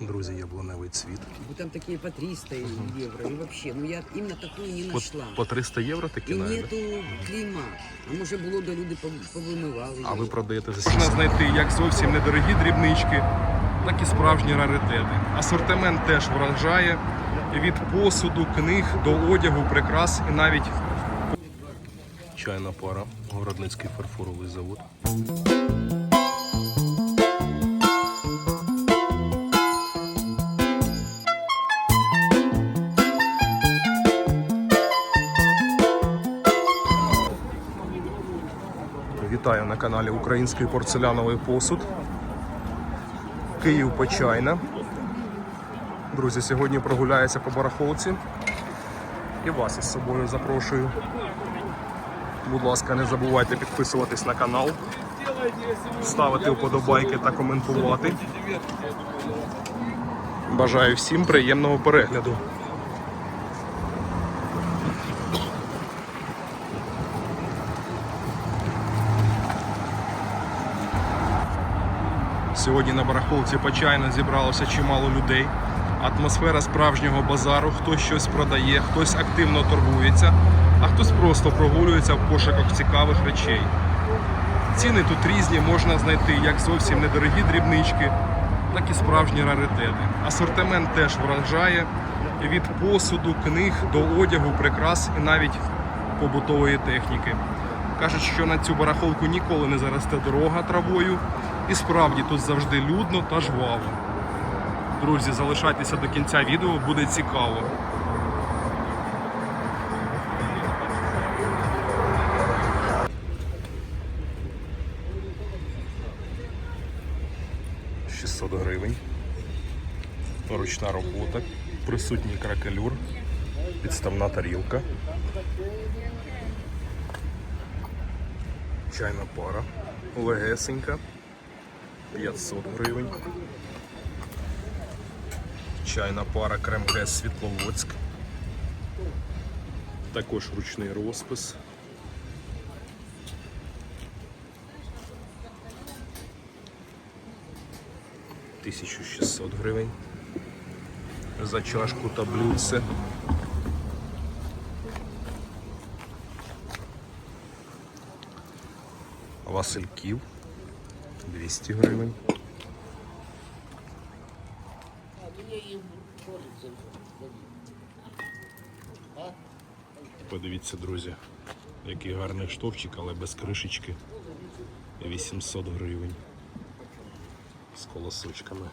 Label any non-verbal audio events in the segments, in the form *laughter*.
Друзі, яблуневий цвіт. Ну, Там такие по 300 евро. И вообще, ну я именно такую не По, по 300 євро такі І навіть. нету клейма. А може було, да люди пов- повимивали. А ви продаєте за 700? Можна знайти як зовсім недорогі дрібнички, так і справжні раритети. Асортимент теж вражає від посуду, книг до одягу, прикрас і навіть чайна пара, Городницький фарфоровий завод. Вітаю на каналі Український порцеляновий посуд. Київ Почайна. Друзі, сьогодні прогуляюся по барахолці. І вас із собою запрошую. Будь ласка, не забувайте підписуватись на канал, ставити вподобайки та коментувати. Бажаю всім приємного перегляду. Сьогодні на барахолці Почайна зібралося чимало людей. Атмосфера справжнього базару, хтось щось продає, хтось активно торгується, а хтось просто прогулюється в пошуках цікавих речей. Ціни тут різні, можна знайти як зовсім недорогі дрібнички, так і справжні раритети. Асортимент теж вражає від посуду, книг до одягу, прикрас і навіть побутової техніки. Кажуть, що на цю барахолку ніколи не заросте дорога травою, і справді тут завжди людно та жваво. Друзі, залишайтеся до кінця відео, буде цікаво. «600 гривень. Ручна робота, присутній кракелюр, підставна тарілка. Чайна пара. Легесенька. 500 гривень. Чайна пара Кремгес Світловодськ. Також ручний розпис. Тисячу шістсот гривень. За чашку та блюдце. Васильків 200 гривень. Подивіться, друзі, який гарний штовчик, але без кришечки. 800 гривень. З колосочками.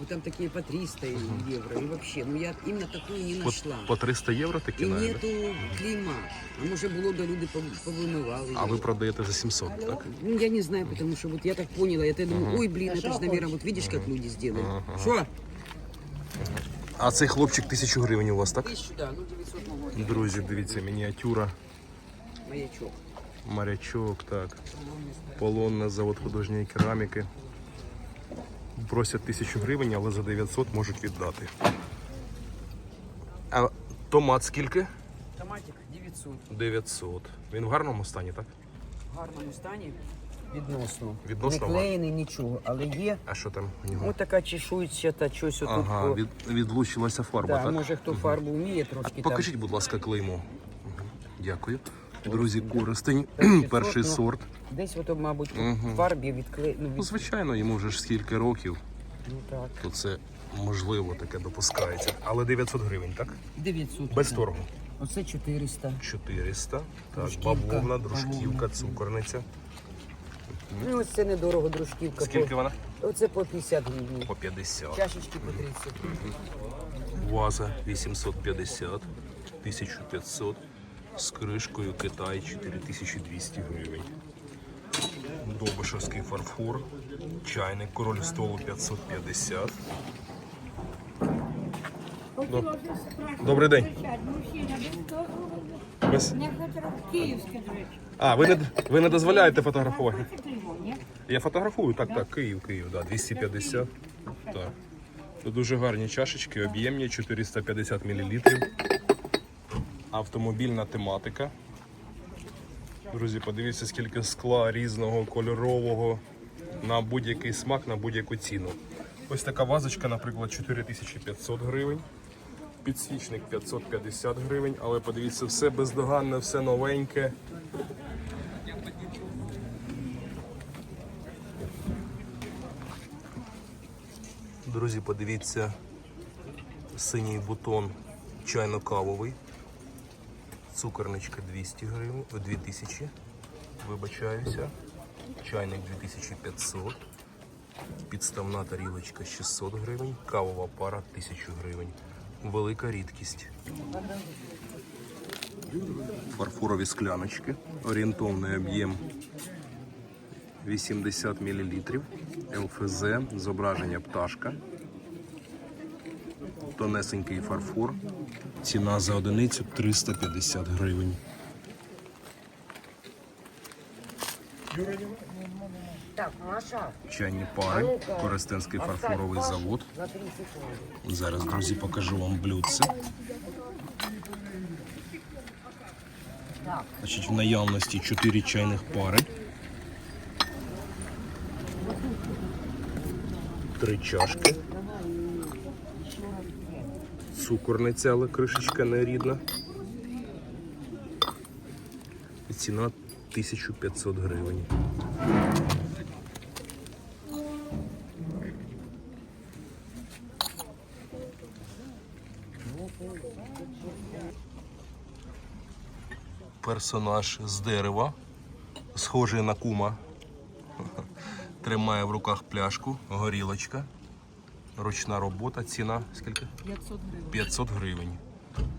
Ну, Там такие по 300 евро. И вообще, ну я именно такую не нашла. по 300 євро такі І навіть. нету клейма. А може було, да люди пов- повимивали. А її. ви продаєте за 700, так? Ну, я не знаю, потому что вот я так поняла, я так думаю, ой, блин, это же, наверное, вот видишь, как люди сделали. Что? А цей хлопчик 1000 гривень у вас, так? Тысячу, да, ну 900 могу. Друзі, дивіться, мініатюра, Маячок. морячок, так. Полонна завод художньої кераміки. Просять 1000 гривень, але за 900 можуть віддати. А томат скільки? Томатик 900. 900. Він в гарному стані, так? В гарному стані. Відносно. Відносно Не клеєний нічого, але є А що там у нього? ось така чешується та щось отут. Ага, по- від, відлучилася фарба, да, так? може хто фарбу вміє трошки Покажіть, будь ласка, клеймо. Дякую. Друзі, користень, *clears throat* Перший перший сорт. Десь ото, мабуть, в фарбі відклеєно. Ну, Ну, від... звичайно, йому вже ж скільки років, ну так. то це можливо таке допускається. Але 900 гривень, так? 900. Без так. торгу. Оце 400. 400. Так, Дружківка. бавовна, дружківка, Бавовна. цукорниця. Ну, ось це недорого, дружківка. Скільки По... вона? Оце по 50 гривень. По 50. Чашечки по 30. Ваза 850, 1500. З кришкою Китай 4200 гривень. Добишевський фарфор. Чайник король столу 550. Доб- Добрий день. Без... А, ви не, ви не дозволяєте фотографувати? Я фотографую, так, так, Київ, Київ, да, 250. Так. Дуже гарні чашечки, об'ємні, 450 мл. Автомобільна тематика. Друзі, подивіться, скільки скла різного, кольорового, на будь-який смак, на будь-яку ціну. Ось така вазочка, наприклад, 4500 гривень. Підсвічник 550 гривень, але подивіться, все бездоганне, все новеньке. Друзі, подивіться, синій бутон чайно-кавовий. Цукорничка 200 гривень, 2000, вибачаюся. Чайник 2500. Підставна тарілочка 600 гривень, кавова пара 1000 гривень. Велика рідкість. Фарфорові скляночки. Орієнтовний об'єм 80 мл. ЛФЗ, зображення пташка. Тонесенький фарфор. Ціна за одиницю 350 гривень. Чайні пари, Коростенський фарфоровий завод. за 30 секунд. Зараз, друзі, покажу вам блюдце. Значить, в наявності 4 чайних пари. Три чашки. Цукорниця, але кришечка не рідна. І ціна 1500 гривень. персонаж з дерева, схожий на кума. *laughs* Тримає в руках пляшку, горілочка. Ручна робота, ціна скільки? 500 гривень. 500 гривень.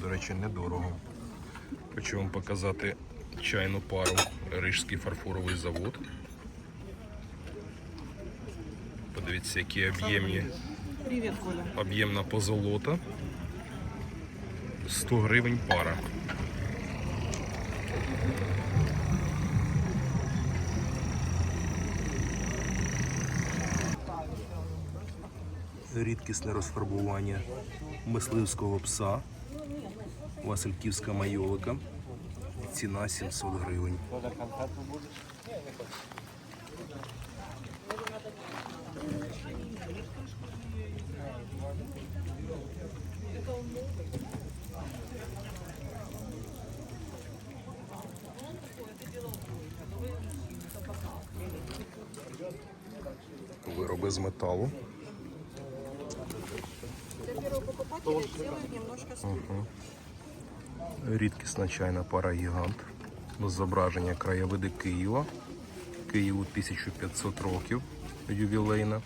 До речі, недорого. Хочу вам показати чайну пару Рижський фарфоровий завод. Подивіться, які об'ємні. Об'ємна позолота. 100 гривень пара. Рідкісне розфарбування мисливського пса. Васильківська майолика. Ціна 700 гривень. Вироби з металу. Рідкісна чайна пара гігант. Зображення краєвиди Києва. Києву 1500 років ювілейна.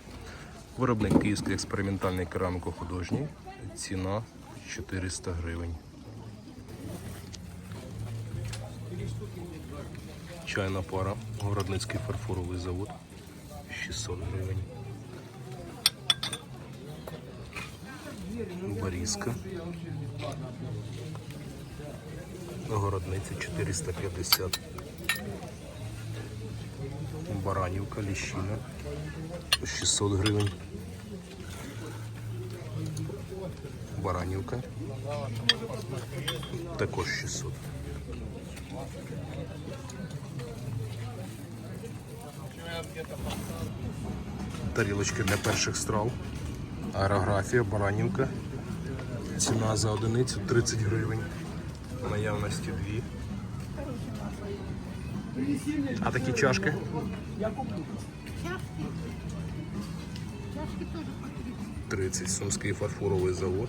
Виробник Київський експериментальний кераміко-художній. Ціна 400 гривень. Чайна пара. Городницький фарфоровий завод. 600 гривень. Борізка. Городниця 450. Баранівка, ліщина 600 гривень. Баранівка. Також 600. Тарілочки для перших страв. Аерографія, баранівка. Ціна за одиницю 30 гривень. Наявності дві. А такі чашки? Тридцять Сумський фарфоровий завод.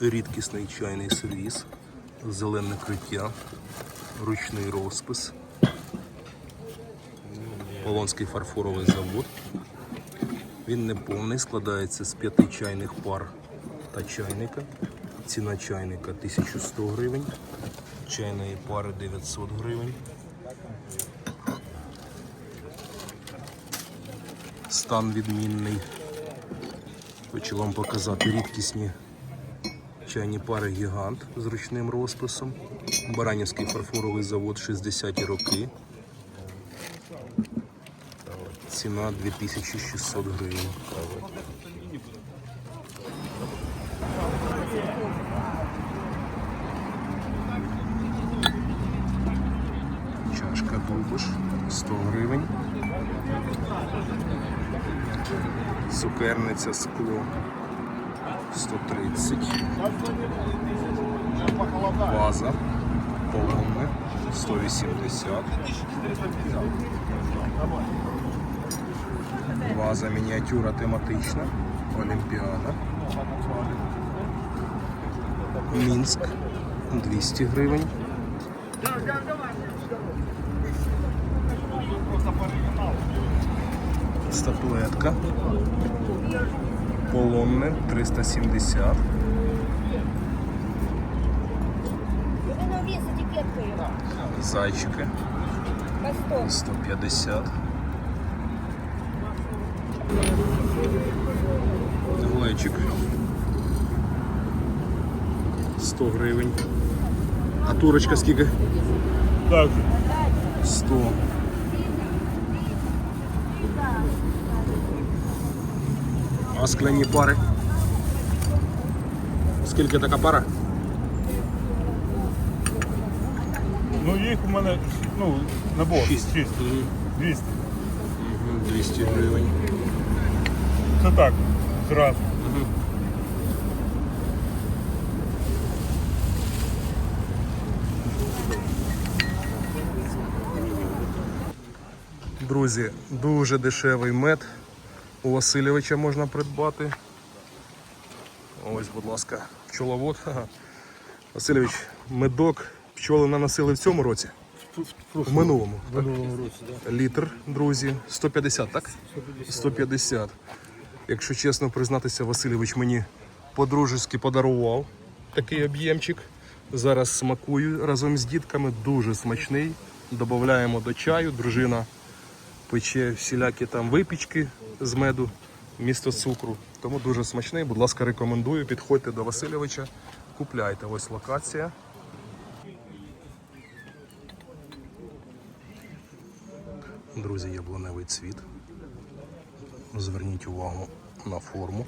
рідкісний чайний сервіс, зелене криття, ручний розпис, полонський фарфоровий завод. Він неповний, складається з п'яти чайних пар та чайника. Ціна чайника 1100 гривень, чайної пари 900 гривень. Стан відмінний. Хочу вам показати рідкісні чайні пари гігант з ручним розписом. Баранівський фарфоровий завод 60-ті роки. Ціна 2600 гривень. Чашка Дубиш 100 гривень. Цукерниця скло 130. Ваза полонне 180. Ваза мініатюра тематична. Олімпіада. Мінськ 200 гривень. Статуетка. Полонне 370. Воно вес етикеткою. Зайчики По 100. 150. Глечик 100 гривень. А турочка скільки? Так, 100. А скляні пари? Скільки така пара? ну їх у мене, ну, набор. Шість. Шість. 200. 200 гривень. Це так, зразу. Друзі, дуже дешевий мед. У Васильовича можна придбати. Ось, будь ласка, пчеловод. Ага. Васильович, медок пчоли наносили в цьому році? В минулому. В минулому році, так. Літр, друзі, 150, так? 150. Якщо чесно признатися, Васильович мені по-дружески подарував такий об'ємчик. Зараз смакую разом з дітками. Дуже смачний. Додаємо до чаю. Дружина пече всілякі там випічки з меду місто цукру. Тому дуже смачний. Будь ласка, рекомендую. Підходьте до Васильовича, купляйте. Ось локація. Друзі, яблуневий цвіт. Зверніть увагу на форму.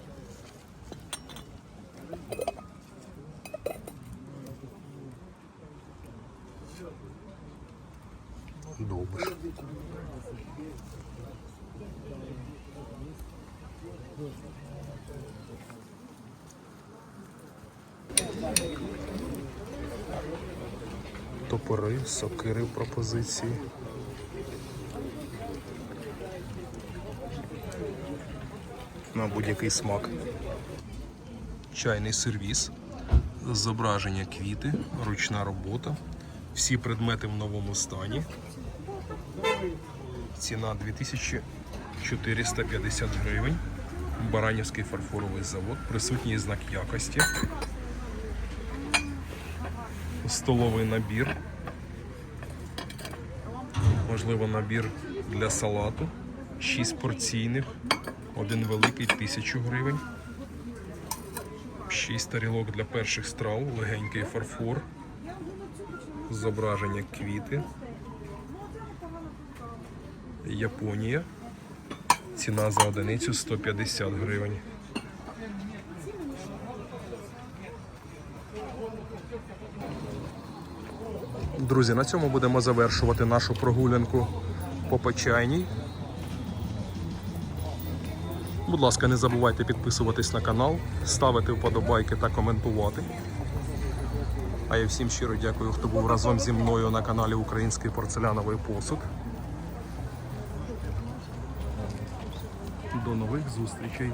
Топори, сокири в пропозиції. На будь-який смак. Чайний сервіс, зображення квіти, ручна робота. Всі предмети в новому стані. Ціна 2450 гривень. Баранівський фарфоровий завод. Присутній знак якості. Столовий набір. Можливо, набір для салату. 6 порційних. Один великий 1000 гривень. 6 тарілок для перших страв, легенький фарфор. Зображення квіти. Японія. Ціна за одиницю 150 гривень. Друзі, на цьому будемо завершувати нашу прогулянку по Почайній. Будь ласка, не забувайте підписуватись на канал, ставити вподобайки та коментувати. А я всім щиро дякую, хто був разом зі мною на каналі Український порцеляновий посуд. До нових зустрічей.